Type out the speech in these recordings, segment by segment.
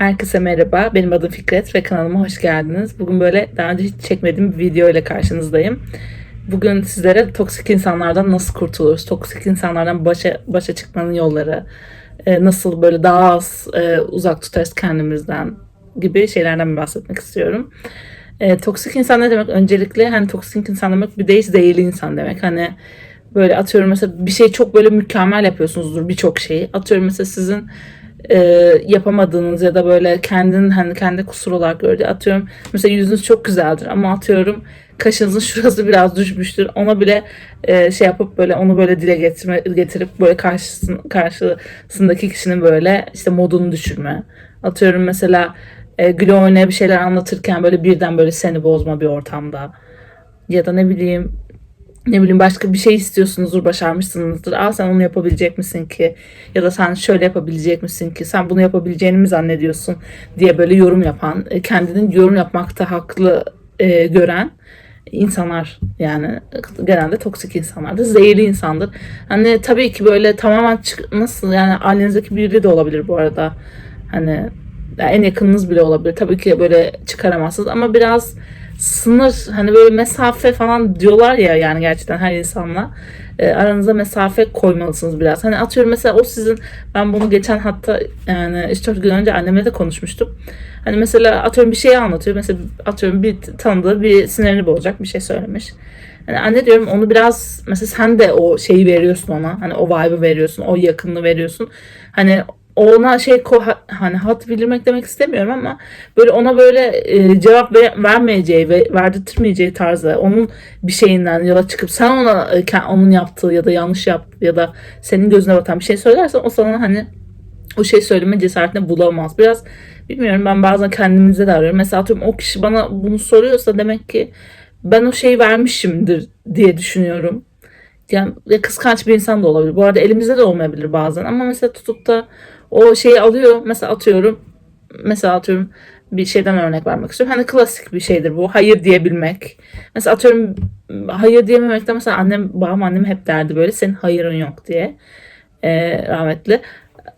Herkese merhaba. Benim adım Fikret ve kanalıma hoş geldiniz. Bugün böyle daha önce hiç çekmediğim bir video ile karşınızdayım. Bugün sizlere toksik insanlardan nasıl kurtuluruz? Toksik insanlardan başa, başa çıkmanın yolları, e, nasıl böyle daha az e, uzak tutarız kendimizden gibi şeylerden bahsetmek istiyorum. E, toksik insan ne demek? Öncelikle hani toksik insan demek bir değil insan demek. Hani böyle atıyorum mesela bir şey çok böyle mükemmel yapıyorsunuzdur birçok şeyi. Atıyorum mesela sizin e, yapamadığınız ya da böyle kendin hani kendi kusur olarak gördüğü atıyorum mesela yüzünüz çok güzeldir ama atıyorum kaşınızın şurası biraz düşmüştür. Ona bile e, şey yapıp böyle onu böyle dile getirme, getirip böyle karşısın, karşısındaki kişinin böyle işte modunu düşürme. Atıyorum mesela e, güle oynaya bir şeyler anlatırken böyle birden böyle seni bozma bir ortamda. Ya da ne bileyim ne bileyim başka bir şey istiyorsunuzdur, başarmışsınızdır. Aa sen onu yapabilecek misin ki? Ya da sen şöyle yapabilecek misin ki? Sen bunu yapabileceğini mi zannediyorsun? diye böyle yorum yapan, e, kendinin yorum yapmakta haklı e, gören insanlar yani genelde toksik insanlardır. Zehirli insandır. Hani tabii ki böyle tamamen çık- nasıl yani ailenizdeki biri de olabilir bu arada. Hani yani en yakınınız bile olabilir. Tabii ki böyle çıkaramazsınız ama biraz sınır hani böyle mesafe falan diyorlar ya yani gerçekten her insanla e, aranıza mesafe koymalısınız biraz. Hani atıyorum mesela o sizin ben bunu geçen hatta yani 3-4 gün önce annemle de konuşmuştum. Hani mesela atıyorum bir şeyi anlatıyor. Mesela atıyorum bir tanıdığı bir sinirini bozacak bir şey söylemiş. Hani anne diyorum onu biraz mesela sen de o şeyi veriyorsun ona. Hani o vibe'ı veriyorsun. O yakınlığı veriyorsun. Hani ona şey hani hat bildirmek demek istemiyorum ama böyle ona böyle e, cevap ver- vermeyeceği ve verdirtmeyeceği tarzda onun bir şeyinden yola çıkıp sen ona e, onun yaptığı ya da yanlış yaptığı ya da senin gözüne batan bir şey söylersen o sana hani o şey söyleme cesaretini bulamaz. Biraz bilmiyorum ben bazen kendimizde de arıyorum. Mesela atıyorum o kişi bana bunu soruyorsa demek ki ben o şeyi vermişimdir diye düşünüyorum. Yani ya kıskanç bir insan da olabilir. Bu arada elimizde de olmayabilir bazen ama mesela tutup da o şeyi alıyor. Mesela atıyorum mesela atıyorum bir şeyden örnek vermek istiyorum. Hani klasik bir şeydir bu. Hayır diyebilmek. Mesela atıyorum hayır diyememekte mesela annem babam annem hep derdi böyle senin hayırın yok diye. Ee, rahmetli.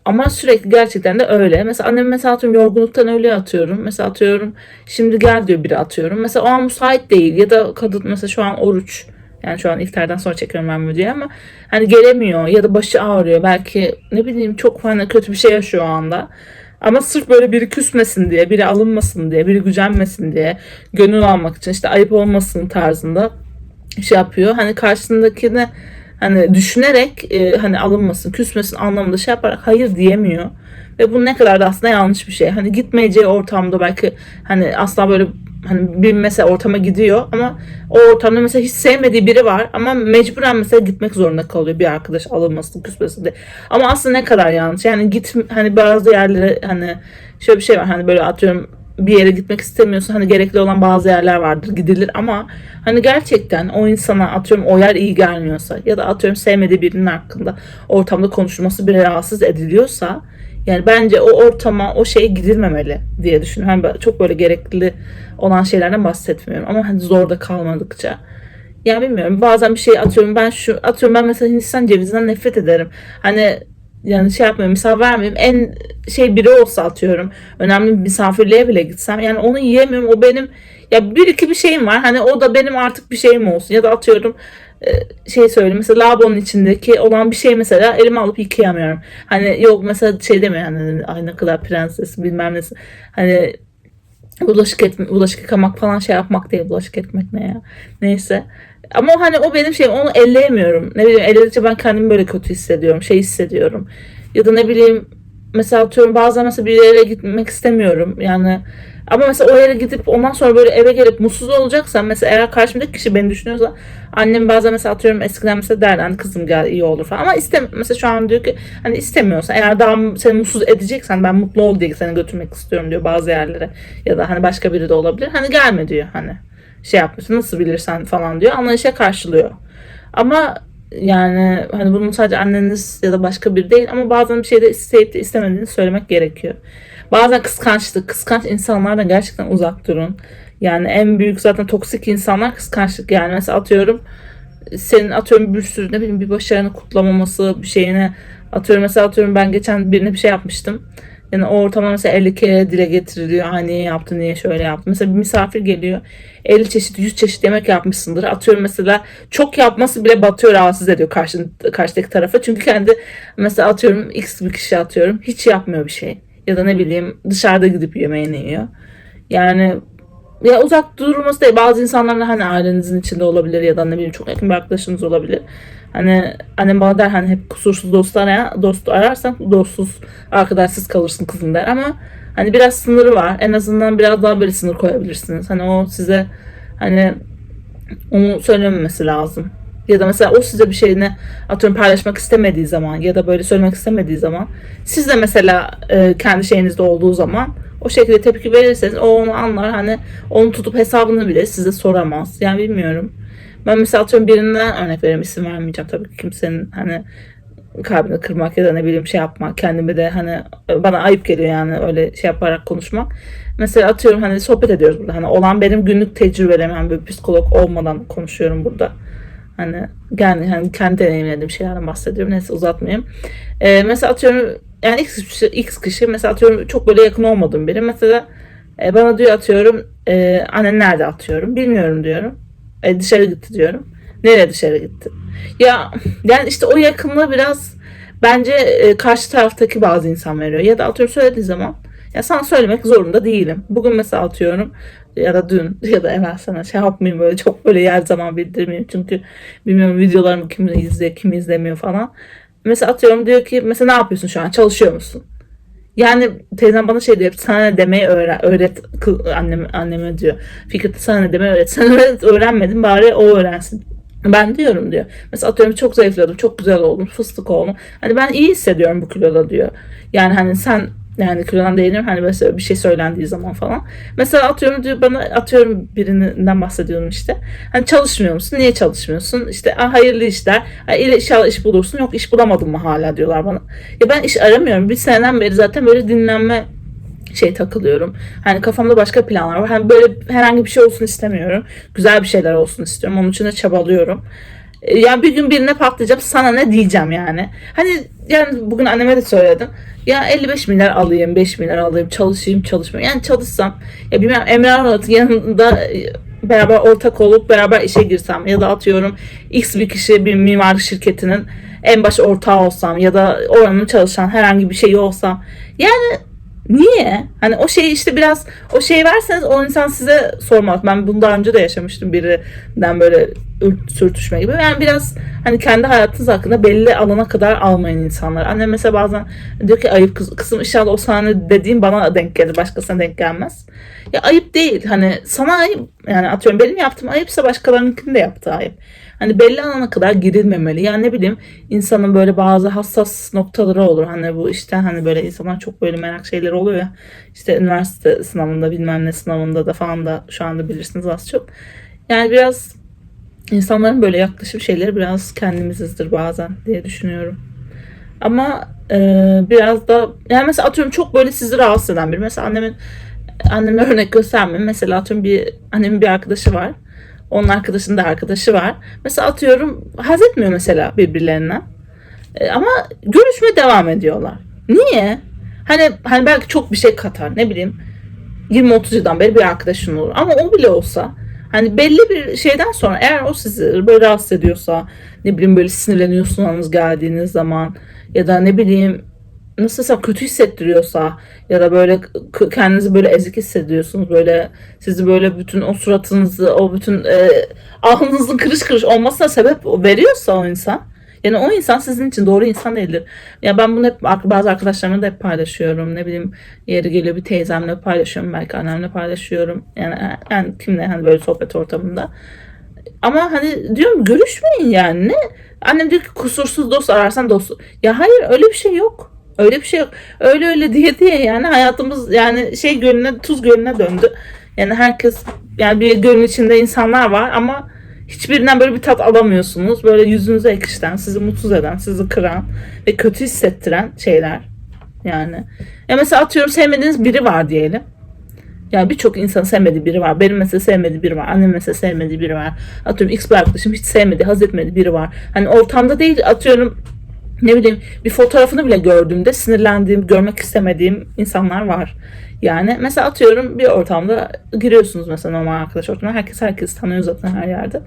Ama sürekli gerçekten de öyle. Mesela annem mesela atıyorum yorgunluktan öyle atıyorum. Mesela atıyorum şimdi gel diyor biri atıyorum. Mesela o an müsait değil ya da kadın mesela şu an oruç. Yani şu an iftardan sonra çekiyorum ben videoyu ama hani gelemiyor ya da başı ağrıyor. Belki ne bileyim çok hani kötü bir şey yaşıyor o anda. Ama sırf böyle biri küsmesin diye, biri alınmasın diye, biri gücenmesin diye, gönül almak için işte ayıp olmasın tarzında şey yapıyor. Hani karşısındakine hani düşünerek e, hani alınmasın, küsmesin anlamında şey yaparak hayır diyemiyor. Ve bu ne kadar da aslında yanlış bir şey. Hani gitmeyeceği ortamda belki hani asla böyle hani bir mesela ortama gidiyor ama o ortamda mesela hiç sevmediği biri var ama mecburen mesela gitmek zorunda kalıyor bir arkadaş alınmasın küsmesin diye. Ama aslında ne kadar yanlış. Yani git hani bazı yerlere hani şöyle bir şey var hani böyle atıyorum bir yere gitmek istemiyorsun hani gerekli olan bazı yerler vardır gidilir ama hani gerçekten o insana atıyorum o yer iyi gelmiyorsa ya da atıyorum sevmediği birinin hakkında ortamda konuşulması bile rahatsız ediliyorsa yani bence o ortama o şeye gidilmemeli diye düşünüyorum. Hani çok böyle gerekli olan şeylerden bahsetmiyorum ama hani zorda kalmadıkça. Ya bilmiyorum bazen bir şey atıyorum ben şu atıyorum ben mesela Hindistan cevizinden nefret ederim. Hani yani şey yapmayayım misafir vermeyeyim en şey biri olsa atıyorum önemli bir misafirliğe bile gitsem yani onu yiyemiyorum o benim ya bir iki bir şeyim var hani o da benim artık bir şeyim olsun ya da atıyorum şey söyleyeyim mesela lavabonun içindeki olan bir şey mesela elime alıp yıkayamıyorum. Hani yok mesela şey demiyor hani ay ne kadar prenses bilmem nesi hani bulaşık etme, bulaşık yıkamak falan şey yapmak değil bulaşık etmek ne ya neyse. Ama hani o benim şeyim onu elleyemiyorum. Ne bileyim elledikçe ben kendimi böyle kötü hissediyorum şey hissediyorum. Ya da ne bileyim mesela atıyorum bazen mesela bir yere gitmek istemiyorum. Yani ama mesela o yere gidip ondan sonra böyle eve gelip mutsuz olacaksam mesela eğer karşımdaki kişi beni düşünüyorsa annem bazen mesela atıyorum eskiden mesela derdi hani kızım gel iyi olur falan. Ama istem mesela şu an diyor ki hani istemiyorsa eğer daha seni mutsuz edeceksen ben mutlu ol diye seni götürmek istiyorum diyor bazı yerlere. Ya da hani başka biri de olabilir. Hani gelme diyor hani. Şey yapmışsın nasıl bilirsen falan diyor. Anlayışa karşılıyor. Ama yani hani bunun sadece anneniz ya da başka biri değil ama bazen bir şeyde isteyip de istemediğini söylemek gerekiyor. Bazen kıskançlık, kıskanç insanlardan gerçekten uzak durun. Yani en büyük zaten toksik insanlar kıskançlık. Yani mesela atıyorum senin atıyorum bir sürü ne bileyim bir başarını kutlamaması bir şeyine atıyorum mesela atıyorum ben geçen birine bir şey yapmıştım. Yani o ortamda mesela 50 kere dile getiriliyor. Ha niye yaptı, niye şöyle yaptı. Mesela bir misafir geliyor. 50 çeşit, 100 çeşit yemek yapmışsındır. Atıyorum mesela çok yapması bile batıyor, rahatsız ediyor karşı, karşıdaki tarafa. Çünkü kendi mesela atıyorum X bir kişi atıyorum. Hiç yapmıyor bir şey. Ya da ne bileyim dışarıda gidip yemeğini yiyor. Yani ya uzak durması değil. Bazı insanlarla hani ailenizin içinde olabilir ya da ne bileyim çok yakın bir arkadaşınız olabilir. Hani annem bana der hani hep kusursuz dost ara, dost ararsan dostsuz arkadaşsız kalırsın kızım der ama hani biraz sınırı var. En azından biraz daha böyle sınır koyabilirsiniz. Hani o size hani onu söylememesi lazım. Ya da mesela o size bir şeyini atıyorum paylaşmak istemediği zaman ya da böyle söylemek istemediği zaman siz de mesela e, kendi şeyinizde olduğu zaman o şekilde tepki verirseniz o onu anlar hani onu tutup hesabını bile size soramaz. Yani bilmiyorum. Ben mesela atıyorum birinden örnek vereyim isim vermeyeceğim tabii ki kimsenin hani kalbini kırmak ya da ne bileyim şey yapmak kendimi de hani bana ayıp geliyor yani öyle şey yaparak konuşmak. Mesela atıyorum hani sohbet ediyoruz burada hani olan benim günlük tecrübelerim yani böyle psikolog olmadan konuşuyorum burada. Hani yani hani kendi deneyimlediğim şeylerden bahsediyorum. Neyse uzatmayayım. Ee, mesela atıyorum yani X kişi, X kişi mesela atıyorum çok böyle yakın olmadığım biri. Mesela e, bana diyor atıyorum e, annen nerede atıyorum bilmiyorum diyorum. E, dışarı gitti diyorum. Nereye dışarı gitti? Ya yani işte o yakınlığı biraz bence e, karşı taraftaki bazı insan veriyor. Ya da atıyorum söylediği zaman ya sana söylemek zorunda değilim. Bugün mesela atıyorum ya da dün ya da evvel sana şey yapmayayım böyle çok böyle yer zaman bildirmeyeyim. Çünkü bilmiyorum videolarımı kim izliyor kim izlemiyor falan. Mesela atıyorum diyor ki mesela ne yapıyorsun şu an çalışıyor musun? Yani teyzem bana şey diyor sana ne demeyi öğren, öğret kı- anneme, diyor. Fikret sana demeyi öğret. Sen öğret, öğrenmedin bari o öğrensin. Ben diyorum diyor. Mesela atıyorum çok zayıfladım, çok güzel oldum, fıstık oldum. Hani ben iyi hissediyorum bu kiloda diyor. Yani hani sen yani kilodan değilim hani mesela bir şey söylendiği zaman falan. Mesela atıyorum diyor bana atıyorum birinden bahsediyorum işte. Hani çalışmıyor musun? Niye çalışmıyorsun? İşte "Aa, hayırlı işler. İyi- inşallah iş bulursun. Yok iş bulamadın mı hala diyorlar bana. Ya ben iş aramıyorum. Bir seneden beri zaten böyle dinlenme şey takılıyorum. Hani kafamda başka planlar var. Hani böyle herhangi bir şey olsun istemiyorum. Güzel bir şeyler olsun istiyorum. Onun için de çabalıyorum. Yani bir gün birine patlayacağım sana ne diyeceğim yani. Hani yani bugün anneme de söyledim. Ya 55 milyar alayım, 5 milyar alayım, çalışayım, çalışmayayım. Yani çalışsam ya bilmem Emre Arat'ın yanında e, beraber ortak olup beraber işe girsem ya da atıyorum X bir kişi bir mimarlık şirketinin en baş ortağı olsam ya da oranın çalışan herhangi bir şeyi olsam yani Niye? Hani o şeyi işte biraz o şeyi verseniz o insan size sormaz. Ben bunu daha önce de yaşamıştım birinden böyle ür- sürtüşme gibi. Yani biraz hani kendi hayatınız hakkında belli alana kadar almayın insanlar. Annem mesela bazen diyor ki ayıp kız, kızım inşallah o sahne dediğim bana denk gelir. Başkasına denk gelmez. Ya ayıp değil. Hani sana ayıp yani atıyorum benim yaptığım ayıpsa başkalarınınkinin de yaptığı ayıp. Hani belli alana kadar girilmemeli. Yani ne bileyim insanın böyle bazı hassas noktaları olur. Hani bu işte hani böyle insanlar çok böyle merak şeyleri oluyor ya. İşte üniversite sınavında bilmem ne sınavında da falan da şu anda bilirsiniz az çok. Yani biraz insanların böyle yaklaşım şeyleri biraz kendimizizdir bazen diye düşünüyorum. Ama e, biraz da yani mesela atıyorum çok böyle sizi rahatsız eden biri. Mesela annemin anneme örnek göstermeyeyim. Mesela atıyorum bir annemin bir arkadaşı var. Onun arkadaşının da arkadaşı var. Mesela atıyorum haz etmiyor mesela birbirlerinden. E, ama görüşmeye devam ediyorlar. Niye? Hani hani belki çok bir şey katar ne bileyim. 20-30 yıldan beri bir arkadaşın olur. Ama o bile olsa hani belli bir şeyden sonra eğer o sizi böyle rahatsız ediyorsa ne bileyim böyle sinirleniyorsunuz geldiğiniz zaman ya da ne bileyim nasıl desem kötü hissettiriyorsa ya da böyle kendinizi böyle ezik hissediyorsunuz böyle sizi böyle bütün o suratınızı o bütün e, alnınızın kırış kırış olmasına sebep veriyorsa o insan yani o insan sizin için doğru insan değildir. Ya ben bunu hep bazı arkadaşlarımla da hep paylaşıyorum. Ne bileyim yeri geliyor bir teyzemle paylaşıyorum. Belki annemle paylaşıyorum. Yani, yani kimle hani böyle sohbet ortamında. Ama hani diyorum görüşmeyin yani. Ne? Annem diyor ki kusursuz dost ararsan dost. Ya hayır öyle bir şey yok. Öyle bir şey yok. Öyle öyle diye diye yani hayatımız yani şey gölüne tuz gölüne döndü. Yani herkes yani bir gölün içinde insanlar var ama hiçbirinden böyle bir tat alamıyorsunuz. Böyle yüzünüze ekşiten, sizi mutsuz eden, sizi kıran ve kötü hissettiren şeyler. Yani. Ya mesela atıyorum sevmediğiniz biri var diyelim. Yani birçok insan sevmediği biri var. Benim mesela sevmediği biri var. Annem mesela sevmediği biri var. Atıyorum X bir arkadaşım hiç sevmediği, haz etmediği biri var. Hani ortamda değil atıyorum ne bileyim bir fotoğrafını bile gördüğümde sinirlendiğim, görmek istemediğim insanlar var. Yani mesela atıyorum bir ortamda giriyorsunuz mesela normal arkadaş ortamına. Herkes herkes tanıyor zaten her yerde.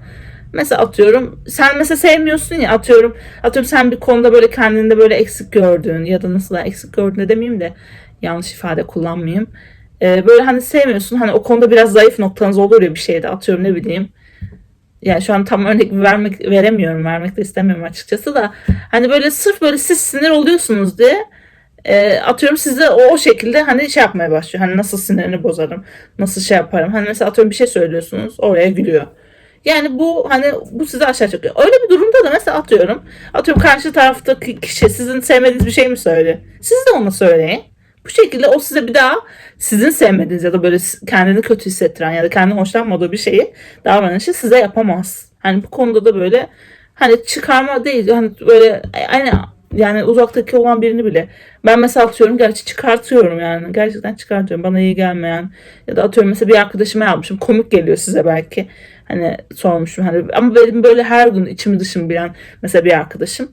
Mesela atıyorum sen mesela sevmiyorsun ya atıyorum atıyorum sen bir konuda böyle kendinde böyle eksik gördüğün ya da nasıl da eksik gördüğün de demeyeyim de yanlış ifade kullanmayayım. Ee, böyle hani sevmiyorsun hani o konuda biraz zayıf noktanız olur ya bir şeyde atıyorum ne bileyim yani şu an tam örnek vermek veremiyorum vermek de istemiyorum açıkçası da hani böyle sırf böyle siz sinir oluyorsunuz diye e, atıyorum size o, o şekilde hani şey yapmaya başlıyor. Hani nasıl sinirini bozarım, nasıl şey yaparım. Hani mesela atıyorum bir şey söylüyorsunuz oraya gülüyor. Yani bu hani bu sizi aşağı çekiyor. Öyle bir durumda da mesela atıyorum. Atıyorum karşı taraftaki kişi sizin sevmediğiniz bir şey mi söylüyor? Siz de ona söyleyin. Bu şekilde o size bir daha sizin sevmediğiniz ya da böyle kendini kötü hissettiren ya da kendini hoşlanmadığı bir şeyi davranışı size yapamaz. Hani bu konuda da böyle hani çıkarma değil hani böyle aynı yani uzaktaki olan birini bile. Ben mesela atıyorum gerçi çıkartıyorum yani gerçekten çıkartıyorum. Bana iyi gelmeyen ya da atıyorum mesela bir arkadaşıma yapmışım komik geliyor size belki. Hani sormuşum hani ama benim böyle her gün içimi dışımı bilen mesela bir arkadaşım.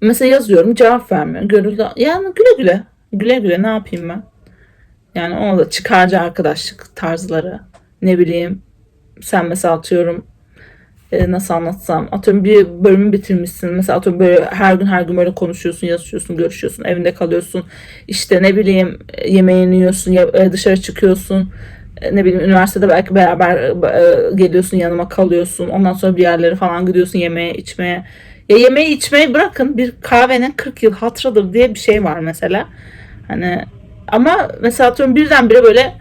Mesela yazıyorum cevap vermiyor görüldü yani güle güle güle güle ne yapayım ben? Yani ona da çıkarcı arkadaşlık tarzları ne bileyim sen mesela atıyorum e, nasıl anlatsam atıyorum bir bölümü bitirmişsin mesela atıyorum böyle her gün her gün böyle konuşuyorsun yazışıyorsun görüşüyorsun evinde kalıyorsun işte ne bileyim e, yemeğini yiyorsun ya, e, dışarı çıkıyorsun e, ne bileyim üniversitede belki beraber geliyorsun yanıma kalıyorsun ondan sonra bir yerlere falan gidiyorsun yemeğe içmeye. Ya yemeği içmeyi bırakın bir kahvenin 40 yıl hatıradır diye bir şey var mesela hani ama mesela atıyorum birdenbire böyle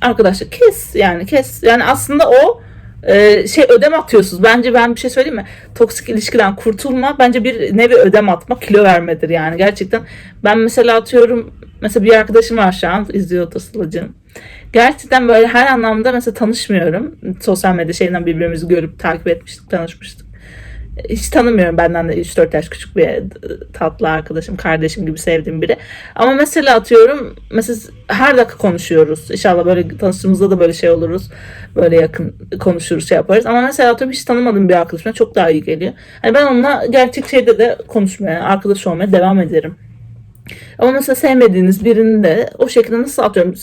arkadaşlar kes yani kes yani aslında o e, şey ödem atıyorsunuz. Bence ben bir şey söyleyeyim mi? Toksik ilişkiden kurtulma bence bir nevi ödem atma kilo vermedir yani gerçekten. Ben mesela atıyorum mesela bir arkadaşım var şu an izliyor Tasılacığım. Gerçekten böyle her anlamda mesela tanışmıyorum. Sosyal medya şeyinden birbirimizi görüp takip etmiştik, tanışmıştık hiç tanımıyorum benden de 3-4 yaş küçük bir tatlı arkadaşım, kardeşim gibi sevdiğim biri. Ama mesela atıyorum, mesela her dakika konuşuyoruz. İnşallah böyle tanıştığımızda da böyle şey oluruz. Böyle yakın konuşuruz, şey yaparız. Ama mesela atıyorum hiç tanımadığım bir arkadaşıma çok daha iyi geliyor. Hani ben onunla gerçek şeyde de konuşmaya, arkadaş olmaya devam ederim. Ama mesela sevmediğiniz birini de o şekilde nasıl atıyorum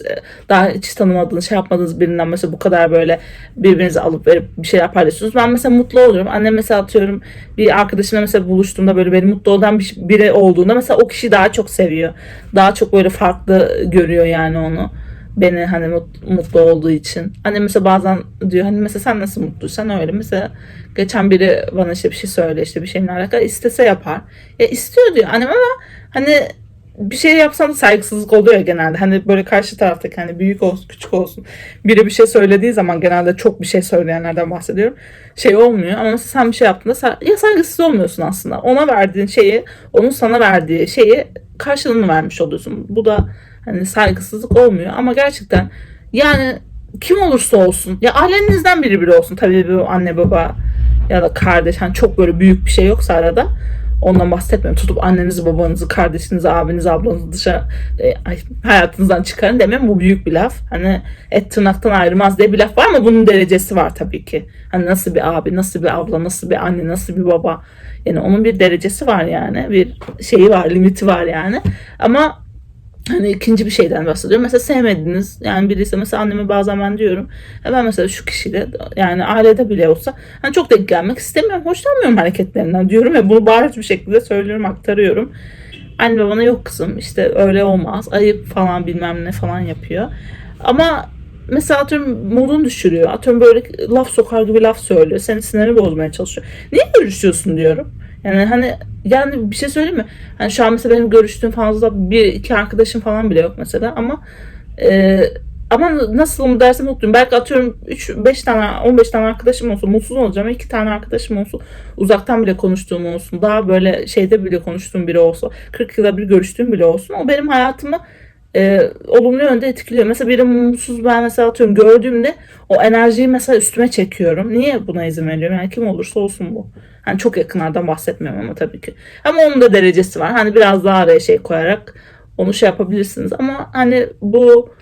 daha hiç tanımadığınız şey yapmadığınız birinden mesela bu kadar böyle birbirinizi alıp verip bir şeyler paylaşıyorsunuz. Ben mesela mutlu oluyorum. Annem mesela atıyorum bir arkadaşımla mesela buluştuğumda böyle beni mutlu olan bir, biri olduğunda mesela o kişiyi daha çok seviyor. Daha çok böyle farklı görüyor yani onu beni hani mutlu olduğu için. Annem mesela bazen diyor hani mesela sen nasıl mutluysan öyle. Mesela geçen biri bana işte bir şey söyle işte bir şeyle alakalı istese yapar. Ya istiyor diyor annem ama hani bir şey yapsam saygısızlık oluyor genelde. Hani böyle karşı taraftaki hani büyük olsun küçük olsun biri bir şey söylediği zaman genelde çok bir şey söyleyenlerden bahsediyorum. Şey olmuyor ama sen bir şey yaptığında ya saygısız olmuyorsun aslında. Ona verdiğin şeyi onun sana verdiği şeyi karşılığını vermiş oluyorsun. Bu da hani saygısızlık olmuyor ama gerçekten yani kim olursa olsun ya ailenizden biri biri olsun tabii bu anne baba ya da kardeş hani çok böyle büyük bir şey yoksa arada Ondan bahsetmiyorum. Tutup annenizi, babanızı, kardeşinizi, abinizi, ablanızı dışarı e, ay, hayatınızdan çıkarın demem bu büyük bir laf. Hani et tırnaktan ayrılmaz diye bir laf var ama bunun derecesi var tabii ki. Hani nasıl bir abi, nasıl bir abla, nasıl bir anne, nasıl bir baba. Yani onun bir derecesi var yani. Bir şeyi var, limiti var yani. Ama hani ikinci bir şeyden bahsediyorum. Mesela sevmediniz yani birisi mesela anneme bazen ben diyorum ya ben mesela şu kişiyle yani ailede bile olsa hani çok denk gelmek istemiyorum. Hoşlanmıyorum hareketlerinden diyorum ve bunu bariz bir şekilde söylüyorum aktarıyorum. Anne bana yok kızım işte öyle olmaz ayıp falan bilmem ne falan yapıyor. Ama mesela atıyorum modunu düşürüyor. Atıyorum böyle laf sokar gibi laf söylüyor. Senin sinirini bozmaya çalışıyor. Niye görüşüyorsun diyorum. Yani hani yani bir şey söyleyeyim mi? Hani şu an mesela benim görüştüğüm fazla bir iki arkadaşım falan bile yok mesela ama e, ama nasılım derse mutluyum. Belki atıyorum 3 5 tane 15 tane arkadaşım olsun mutsuz olacağım. 2 tane arkadaşım olsun. Uzaktan bile konuştuğum olsun. Daha böyle şeyde bile konuştuğum biri olsa. 40 yılda bir görüştüğüm bile olsun. O benim hayatımı e, olumlu yönde etkiliyor. Mesela biri mutsuz ben mesela atıyorum gördüğümde o enerjiyi mesela üstüme çekiyorum. Niye buna izin veriyorum? Yani kim olursa olsun bu. Hani çok yakınlardan bahsetmiyorum ama tabii ki. Ama onun da derecesi var. Hani biraz daha araya şey koyarak onu şey yapabilirsiniz. Ama hani bu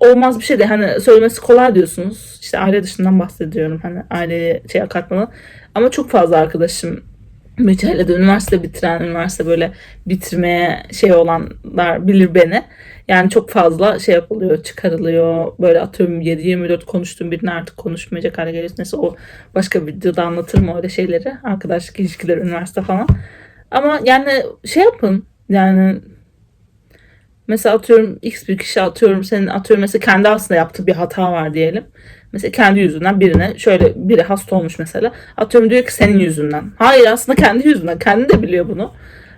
olmaz bir şey değil. Hani söylemesi kolay diyorsunuz. İşte aile dışından bahsediyorum. Hani aileye şey katmadan. Ama çok fazla arkadaşım Mücadele de üniversite bitiren, üniversite böyle bitirmeye şey olanlar bilir beni. Yani çok fazla şey yapılıyor, çıkarılıyor. Böyle atıyorum 7-24 konuştuğum birine artık konuşmayacak hale geliyorsun. Neyse o başka bir videoda anlatırım öyle şeyleri. Arkadaşlık ilişkileri, üniversite falan. Ama yani şey yapın. Yani mesela atıyorum X bir kişi atıyorum senin atıyorum mesela kendi aslında yaptığı bir hata var diyelim. Mesela kendi yüzünden birine şöyle biri hasta olmuş mesela. Atıyorum diyor ki senin yüzünden. Hayır aslında kendi yüzünden. Kendi de biliyor bunu.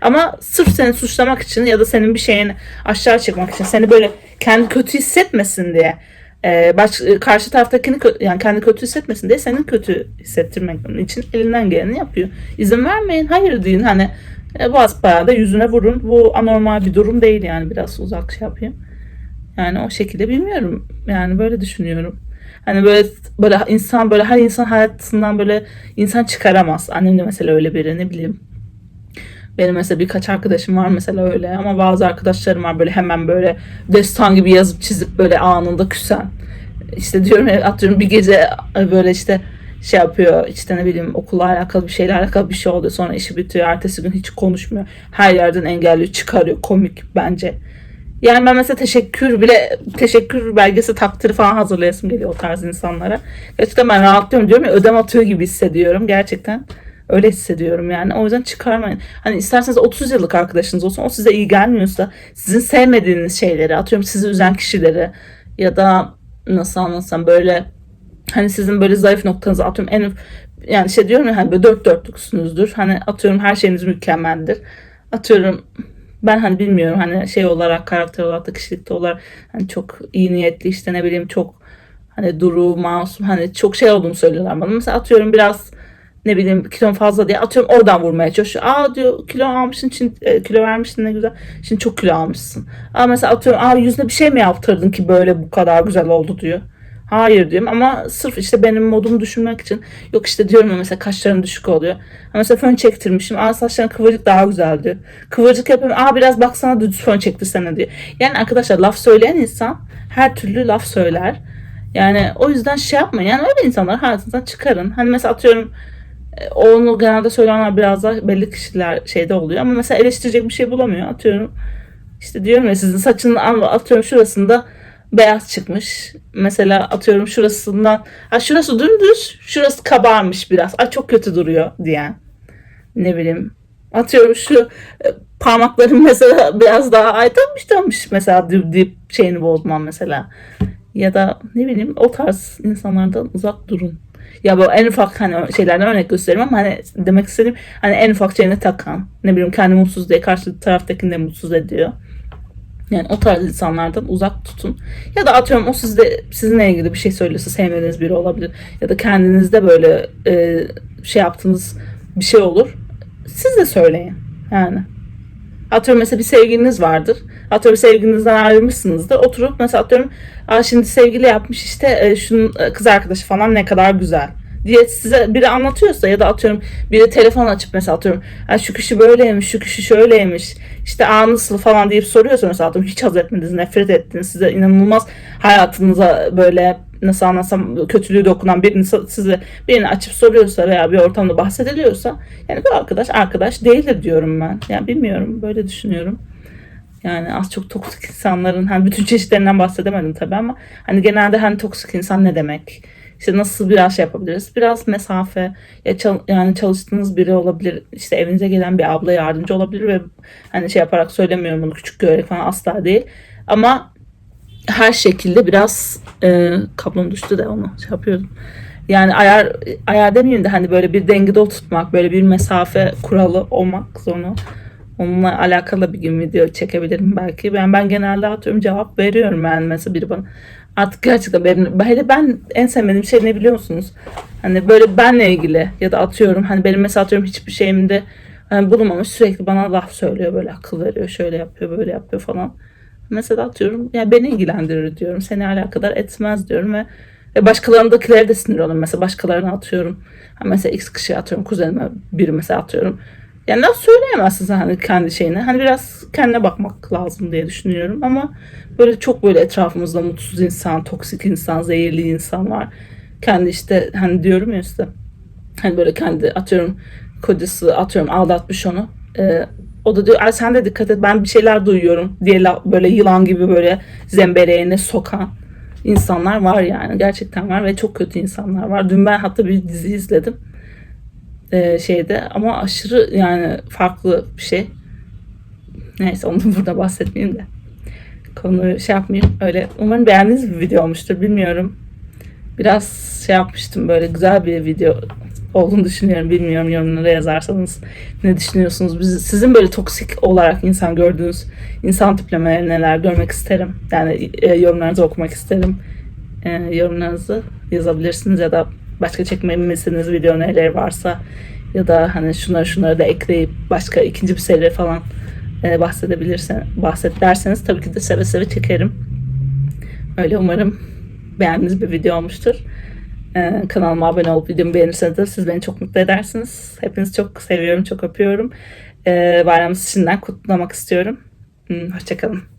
Ama sırf seni suçlamak için ya da senin bir şeyini aşağı çekmek için seni böyle kendi kötü hissetmesin diye e, baş, karşı taraftakini yani kendi kötü hissetmesin diye senin kötü hissettirmek için elinden geleni yapıyor. İzin vermeyin. Hayır deyin hani e, basbayağı da yüzüne vurun. Bu anormal bir durum değil yani biraz uzak şey yapayım. Yani o şekilde bilmiyorum. Yani böyle düşünüyorum. Hani böyle böyle insan böyle her insan hayatından böyle insan çıkaramaz. Annem de mesela öyle biri ne bileyim. Benim mesela birkaç arkadaşım var mesela öyle ama bazı arkadaşlarım var böyle hemen böyle destan gibi yazıp çizip böyle anında küsen. İşte diyorum atıyorum bir gece böyle işte şey yapıyor işte ne bileyim okulla alakalı bir şeyle alakalı bir şey oluyor sonra işi bitiyor ertesi gün hiç konuşmuyor. Her yerden engelliyor çıkarıyor. Komik bence. Yani ben mesela teşekkür bile teşekkür belgesi takdiri falan hazırlayasım geliyor o tarz insanlara. Gerçekten ben rahatlıyorum diyorum ya ödem atıyor gibi hissediyorum gerçekten öyle hissediyorum yani o yüzden çıkarmayın hani isterseniz 30 yıllık arkadaşınız olsun o size iyi gelmiyorsa sizin sevmediğiniz şeyleri atıyorum sizi üzen kişileri ya da nasıl anlatsam böyle hani sizin böyle zayıf noktanızı atıyorum en yani şey diyorum ya hani böyle dört dörtlüksünüzdür. Hani atıyorum her şeyiniz mükemmeldir. Atıyorum ben hani bilmiyorum hani şey olarak karakter olarak da kişilikte olarak hani çok iyi niyetli işte ne bileyim çok hani duru masum hani çok şey olduğunu söylüyorlar bana. Mesela atıyorum biraz ne bileyim kilon fazla diye atıyorum oradan vurmaya çalışıyor. Aa diyor kilo almışsın için e, kilo vermişsin ne güzel. Şimdi çok kilo almışsın. Aa mesela atıyorum aa yüzüne bir şey mi yaptırdın ki böyle bu kadar güzel oldu diyor. Hayır diyorum ama sırf işte benim modumu düşünmek için yok işte diyorum ya mesela kaşlarım düşük oluyor. Ama mesela fön çektirmişim. Aa saçların kıvırcık daha güzel diyor. Kıvırcık yapıyorum. Aa biraz baksana düz fön çektirsene diyor. Yani arkadaşlar laf söyleyen insan her türlü laf söyler. Yani o yüzden şey yapmayın. Yani öyle insanlar hayatınızdan çıkarın. Hani mesela atıyorum onu genelde söylenenler biraz da belli kişiler şeyde oluyor. Ama mesela eleştirecek bir şey bulamıyor. Atıyorum işte diyorum ya sizin saçının atıyorum şurasında beyaz çıkmış. Mesela atıyorum şurasından ha şurası dümdüz, şurası kabarmış biraz. Ay çok kötü duruyor diyen. Ne bileyim. Atıyorum şu e, parmaklarım mesela biraz daha aydınmış dönmüş mesela dip, dip şeyini bozmam mesela. Ya da ne bileyim o tarz insanlardan uzak durun. Ya bu en ufak hani şeylerden örnek göstereyim ama hani demek istediğim hani en ufak şeyine takan. Ne bileyim kendi mutsuz diye karşı taraftakini de mutsuz ediyor. Yani o tarz insanlardan uzak tutun. Ya da atıyorum o sizde sizinle ilgili bir şey söylüyorsa sevmediğiniz biri olabilir. Ya da kendinizde böyle e, şey yaptığınız bir şey olur. Siz de söyleyin. Yani. Atıyorum mesela bir sevgiliniz vardır. Atıyorum sevgilinizden ayrılmışsınızdır. Oturup mesela atıyorum Aa, şimdi sevgili yapmış işte e, şunun e, kız arkadaşı falan ne kadar güzel diye size biri anlatıyorsa ya da atıyorum biri telefon açıp mesela atıyorum şu kişi böyleymiş, şu kişi şöyleymiş, işte aa nasıl falan deyip soruyorsa mesela atıyorum hiç haz etmediniz, nefret ettiniz, size inanılmaz hayatınıza böyle nasıl kötülüğü dokunan birini size birini açıp soruyorsa veya bir ortamda bahsediliyorsa yani bu arkadaş arkadaş değildir diyorum ben. Yani bilmiyorum böyle düşünüyorum. Yani az çok toksik insanların hani bütün çeşitlerinden bahsedemedim tabii ama hani genelde hani toksik insan ne demek? İşte nasıl biraz şey yapabiliriz? Biraz mesafe ya çal, yani çalıştığınız biri olabilir. işte evinize gelen bir abla yardımcı olabilir ve hani şey yaparak söylemiyorum bunu küçük görerek falan asla değil. Ama her şekilde biraz e, kablom düştü de onu şey yapıyordum. Yani ayar ayar demeyeyim de hani böyle bir dengede tutmak, böyle bir mesafe kuralı olmak zorunda. Onunla alakalı bir gün video çekebilirim belki. Ben ben genelde atıyorum cevap veriyorum yani mesela biri bana artık gerçekten benim hele ben en sevmediğim şey ne biliyor musunuz? Hani böyle benle ilgili ya da atıyorum hani benim mesela atıyorum hiçbir şeyimde hani bulunmamış sürekli bana laf söylüyor böyle akıl veriyor şöyle yapıyor böyle yapıyor falan. Mesela atıyorum ya beni ilgilendirir diyorum seni alakadar etmez diyorum ve ve başkalarındakilere de sinir olurum. Mesela başkalarına atıyorum. Mesela X kişi atıyorum. Kuzenime biri mesela atıyorum. Yani nasıl söyleyemezsin hani kendi şeyine. Hani biraz kendine bakmak lazım diye düşünüyorum ama böyle çok böyle etrafımızda mutsuz insan, toksik insan, zehirli insan var. Kendi işte hani diyorum ya işte hani böyle kendi atıyorum kocası atıyorum aldatmış onu. Ee, o da diyor sen de dikkat et ben bir şeyler duyuyorum diye böyle yılan gibi böyle zembereğine sokan insanlar var yani. Gerçekten var ve çok kötü insanlar var. Dün ben hatta bir dizi izledim. Ee, şeyde ama aşırı yani farklı bir şey. Neyse onu burada bahsetmeyeyim de. Konuyu şey yapmayayım. Öyle umarım beğendiğiniz bir video olmuştur. Bilmiyorum. Biraz şey yapmıştım böyle güzel bir video olduğunu düşünüyorum. Bilmiyorum yorumlara yazarsanız ne düşünüyorsunuz? Biz, sizin böyle toksik olarak insan gördüğünüz insan tiplemeleri neler görmek isterim. Yani e, yorumlarınızı okumak isterim. E, yorumlarınızı yazabilirsiniz ya da başka çekmemi istediğiniz video neleri varsa ya da hani şunları şunları da ekleyip başka ikinci bir seri falan e, bahsedebilirsen bahset derseniz tabii ki de seve seve çekerim. Öyle umarım beğendiğiniz bir video olmuştur. Ee, kanalıma abone olup videomu beğenirseniz de siz beni çok mutlu edersiniz. Hepinizi çok seviyorum, çok öpüyorum. Ee, bayramınızı şimdiden kutlamak istiyorum. Hmm, Hoşçakalın.